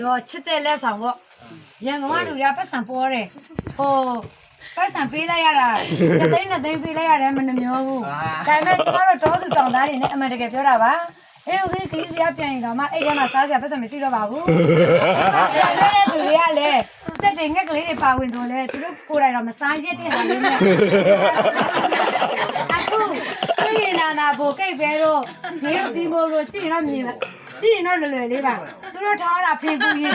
တော့ချစ်တဲ့လက်ဆောင်ပေါ့ရန်ကုန်ကလူတွေကပတ်စံပေါ်တယ်ဟိုပတ်စံပေးလိုက်ရတာတစ်သိန်းနှစ်သိန်းပေးလိုက်ရတယ်မနှမျောဘူးဒါပေမဲ့ကျမတို့တောသူတောင်သားတွေနဲ့အမှန်တကယ်ပြောတာပါအေးဦးကြီးခီးစရာပြန်ရင်တော့မှအဲ့ထဲမှာစားစရာပတ်စံမရှိတော့ပါဘူးပြန်တဲ့သူတွေကလည်းတက်တွေငှက်ကလေးတွေပါဝင်တော့လေသူတို့ကိုယ်တိုင်တော့မစားရတဲ့ဟာလေးနဲ့အခုပြည်ရင်နာနာဘိုကိတ်ပဲတော့မင်းတို့ဒီမိုလို့ကြည့်တော့မြင်ပါ ကြည့်ရင်တော့လွယ်လွယ်လေးပါသူတို့ထောင်းတာဖေးပူရင်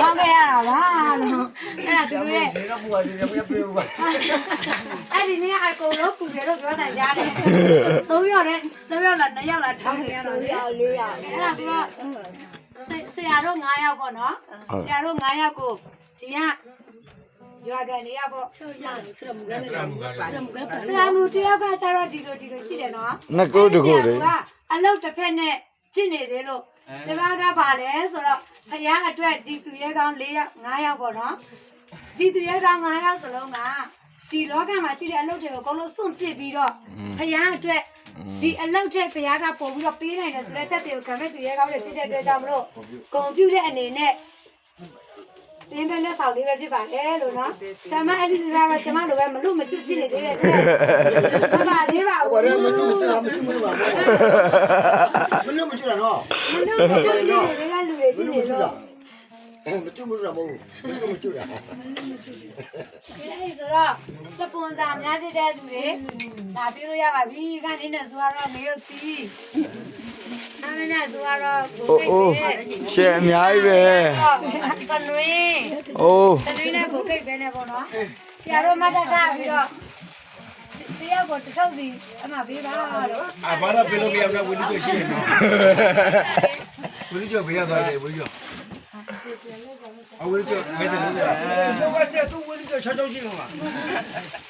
ထောင်းခဲ့ရတာပါလို့အဲ့ဒါသူတို့ရဲ့နေတော့ပူပါစေမရပြေဘူးပါအဲ့ဒီနေ့အကုန်လုံးပူတယ်လို့ပြောတာကြားတယ်သုံးယောက်နဲ့သုံးယောက်လားနှစ်ယောက်လားထောင်းခဲ့ရတော့လေအဲ့ဒါဆိုတော့ဆရာတို့9ယောက်ပေါ့နော်ဆရာတို့9ယောက်ကိုဒီကရွာကန်လေးရပေါ့ဆရာမူတယောက်ကကျတော့ဒီလိုဒီလိုရှိတယ်နော်နှစ်ကိုတကိုလေအလုတ်တစ်ဖက်နဲ့ ဖြစ်နေသေးလို့ဒီဘာကပါလဲဆိုတော့ဖယားအတွက်ဒီသူရဲကောင်း၄ယောက်၅ယောက်ပေါ့နော်ဒီသူရဲကောင်း၅ယောက်စလုံးကဒီလောကမှာရှိတဲ့အလုတ်တွေကိုအကုန်လုံးစွန့်ပစ်ပြီးတော့ဖယားအတွက်ဒီအလုတ်တဲ့ဖယားကပို့ပြီးတော့ပေးနိုင်တယ်ဆိုတဲ့တက်တွေကိုခံမဲ့သူရဲကောင်းတွေဖြစ်တဲ့အတွက်ကြောင့်မလို့ကွန်ပျူတာအနေနဲ့ သင်ပဲလက်ဆောင်လေးပဲဖြစ်ပါလေလို့နော်ဆမအဲ့ဒီစကားတော့ကျမလိုပဲမလို့မချစ်ဖြစ်နေသေးတယ်တဲ့မပါသေးပါဘာဘူးလဲမတူမတူမတူမတူပါမလို့မတူတာနော်မလို့မတူနေတယ်ကလူတွေမရှိတူနေမတူတော့တာမတူမတူတာမဟုတ်မတူမတူတာအဲဒီဆိုတော့စပွန်ဆာများတဲ့သူတွေဒါပြလို့ရပါပြီကနေနဲ့ဆိုတော့မေယုတ်တီ အမနဲ့ဆိုတော့အိုးအိုးရှယ်အများကြီးပဲစနွေးအိုးစနွေးနဲ့ကိုကိတ်ပဲနဲ့ပေါ့နော်ဆရာတို့မတ်တက်ထားပြီးတော့တရားကိုတစ်ထုပ်စီအမပေးပါလို့အဘာသာပြေလို့မရဘူးဝီလီကိုရှိနေနော်ဝီလီကျော်ဘေးရသွားတယ်ဝီလီကျော်အဝီလီကျော်မဲစလို့ရတယ်တော့ကဆက်သူဝီလီကျော်ချောချောရှိလို့ပါဒီမေယုတ်တီရောဆရာမအဲလီဇဘက်ပါမတို့မေယုတ်တီရောဘုတ်ကိတ်ရောဆရာမအဲလီဇဘက်တင်ပေါ်တော့ပြပါပါတယ်ကဆမဆမတယ်ဆမဆမဆမအဆရာမဆရာမလာပါဒီဆီယမကျွန်တော်တို့မှာ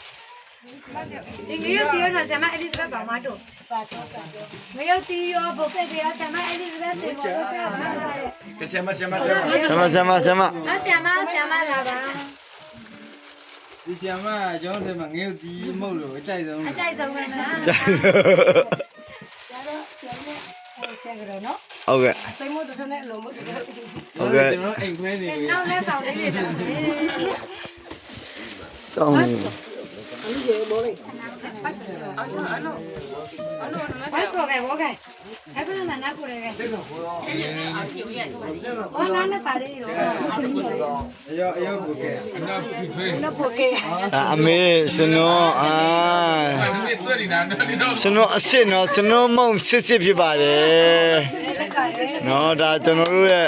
ငရုတ်ဒီမဟုတ်လို့အကြိုက်ဆုံးအကြိုက်ဆုံးပဲနော်ကြိုက်ဆရာကတော့နော်ဟုတ်ကဲ့စိတ်မို့တော်နဲ့လုံးမို့တော်ဟုတ်ကဲ့ကျွန်တော်အိမ်ခွဲနေပြီနောက်လက်ဆောင် လေးတွေတော့တောင်းဘိုက်ပေါ်ကဘောကအဲ့ဘယ်နဲ့နားကိုရဲကဲအော်နားနဲ့ပါလေးရောအယောအယောကိုကဲနော်ပိုကေအမေကျွန်တော်အာကျွန်တော်အစ်စ်နော်ကျွန်တော်မုံစစ်စစ်ဖြစ်ပါတယ်နော်ဒါကျွန်တော်တို့ရဲ့